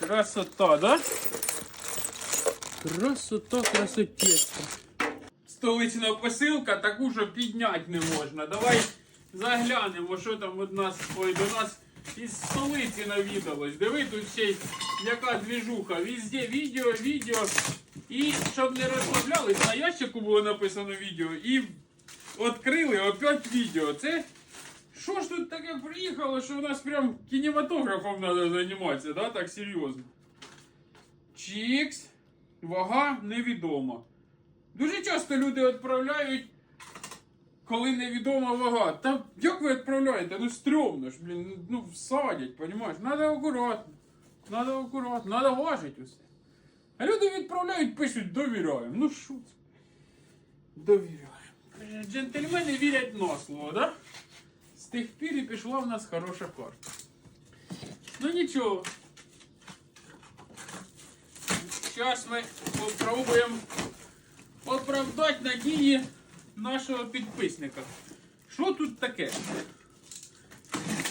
Красота, да? Красота, красотецька. Столична посилка, таку, що підняти не можна. Давай заглянемо, що там від нас, ой, до нас із столиці навідалось. Диви, тут ще й яка двіжуха. Везде відео, відео. І щоб не розслаблялись, на ящику було написано відео. І відкрили опять відео. Це що ж тут таке приїхало, що у нас прям кінематографом треба займатися, да? так серйозно. Чікс. Вага невідома. Дуже часто люди відправляють, коли невідома вага. Та як ви відправляєте? Ну стрьомно ж, блін, ну всадять, понімаєш? Надо акуратно. Надо акуратно, надо важити усе. А люди відправляють, пишуть, довіряємо. Ну що? Довіряємо. Джентльмени вірять на слово, да? З тих пір і пішла в нас хороша карта. Ну нічого. Зараз ми попробуємо оправдати надії нашого підписника. Що тут таке?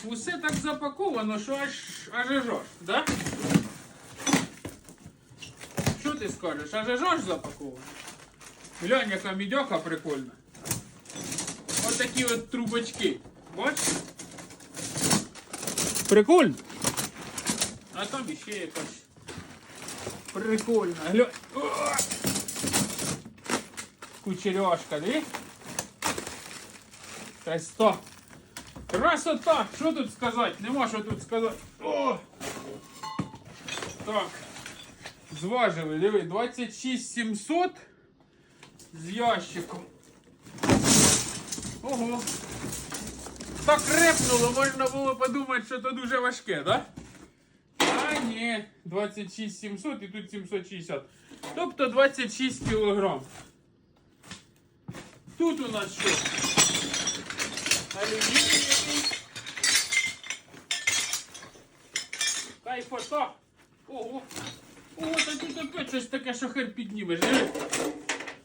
Усе так запаковано, що аж аж аж, аж да? Що ти скажеш? Аж аж аж запаковано? Глянь, яка мідяка прикольна. Ось такі от трубочки. Бачиш? Прикольно. А там іще якась. Прикольно. Глянь. О! Кучеряшка, диви? Красота. Красота! Що тут сказати? Нема що тут сказати. О! Так. Зважили, диви, 26 700 з ящиком. Ого. Так репнуло, можна було подумати, що це дуже важке, да? А ні, 26 700 і тут 760. Тобто 26 кілограм. Тут у нас що? Алюміній якийсь. Кайфота. Ого. Ого, та тут опять щось таке, що хер піднімеш.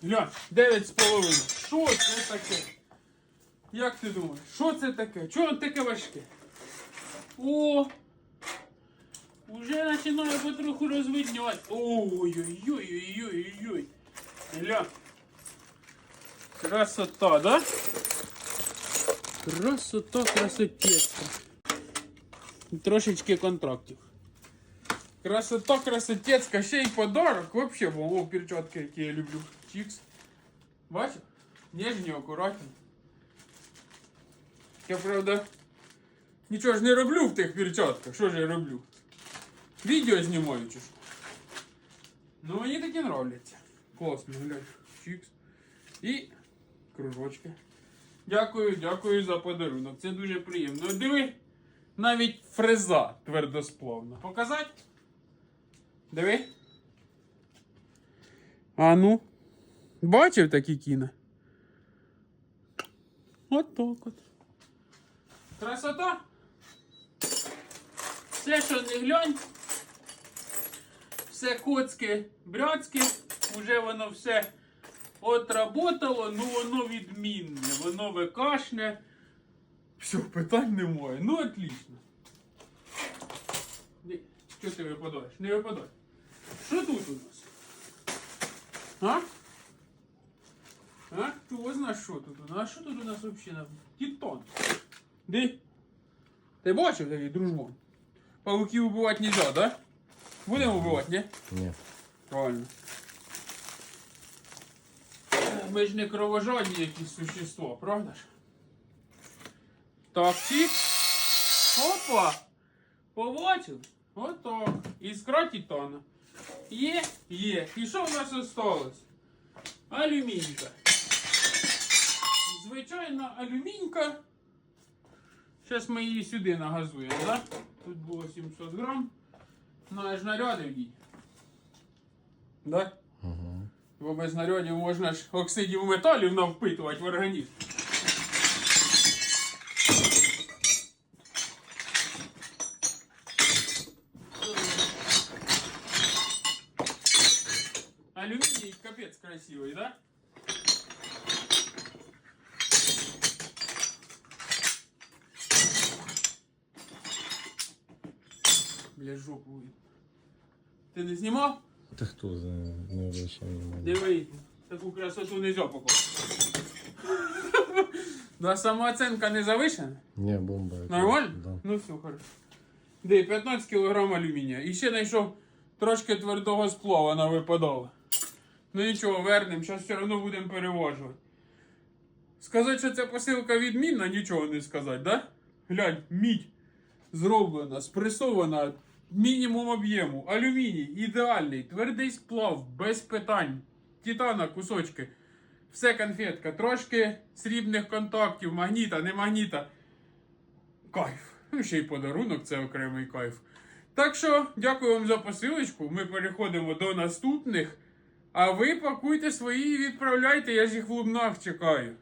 Глянь, 9,5. Що це таке? Як ти думаєш? Що це таке? Чого воно таке важке? О! Уже починає потроху розвиднювати. Ой-ой-ой-ой-ой-ой-ой. Гля. Красота, да? Красота, красотецька. Трошечки контрактів. Красота, красотецька, ще й подарок. Вообще, о, перчатки, які я люблю. Чікс. Бачиш? Ніжні, акуратні. Я, правда, нічого ж не роблю в тих перчатках. Що ж я роблю? Відео знімаю чи що? Ну мені такі нравляться. Класно, глянь. Чікс. І кружочки. Дякую, дякую за подарунок. Це дуже приємно. Диви, навіть фреза твердосплавна. Показати? Диви. А ну. Бачив такі кіно? От так от. Красота. Все, що не глянь, все коцьке, бряцьке, уже воно все отработало, ну воно відмінне, воно викашне. Все, питань немає. Ну, отлично. Що ти випадаєш? Не випадай. Що тут у нас? А? А? Хто знає, що тут у нас? А що тут у нас взагалі? Титан. Де? Ти бачив такий дружбан? Пауків убивати нельзя, да? Будемо вбивати, ні? Ні. Правильно. Ми ж не кровожадні якісь существа, правда ж? Так, чик. Опа! Побачив? Отак. Іскра титана. Є, є. І що в нас осталось? Алюмінька. Звичайна алюмінька. Зараз ми її сюди нагазуємо, да? Тут було 700 грам. Ну, аж нарядив її. Да? Угу. Бо без нарядів можна ж оксидів металів навпитувати в організм. Алюминий капец красивый, да? Бля, жопу. видно. Ти не знімав? Та хто знає, не обращай внимания. Диви, таку красоту не покласти. Да, самооценка не завишена? Не, бомба. Нормально? Да. Ну все, хорошо. Де 15 кг алюмінія. І ще знайшов трошки твердого сплава на випадало. Ну нічого, вернемо, зараз все одно будемо переважувати. Сказати, що ця посилка відмінна, нічого не сказати, да? Глянь, мідь зроблена, спресована, мінімум об'єму, алюміній, ідеальний, твердий сплав, без питань. Титана, кусочки. Все конфетка, трошки срібних контактів, магніта, не магніта. Кайф. Ну, ще й подарунок, це окремий кайф. Так що, дякую вам за посилочку. Ми переходимо до наступних. А ви пакуйте свої і відправляйте, я ж їх в лубнах чекаю.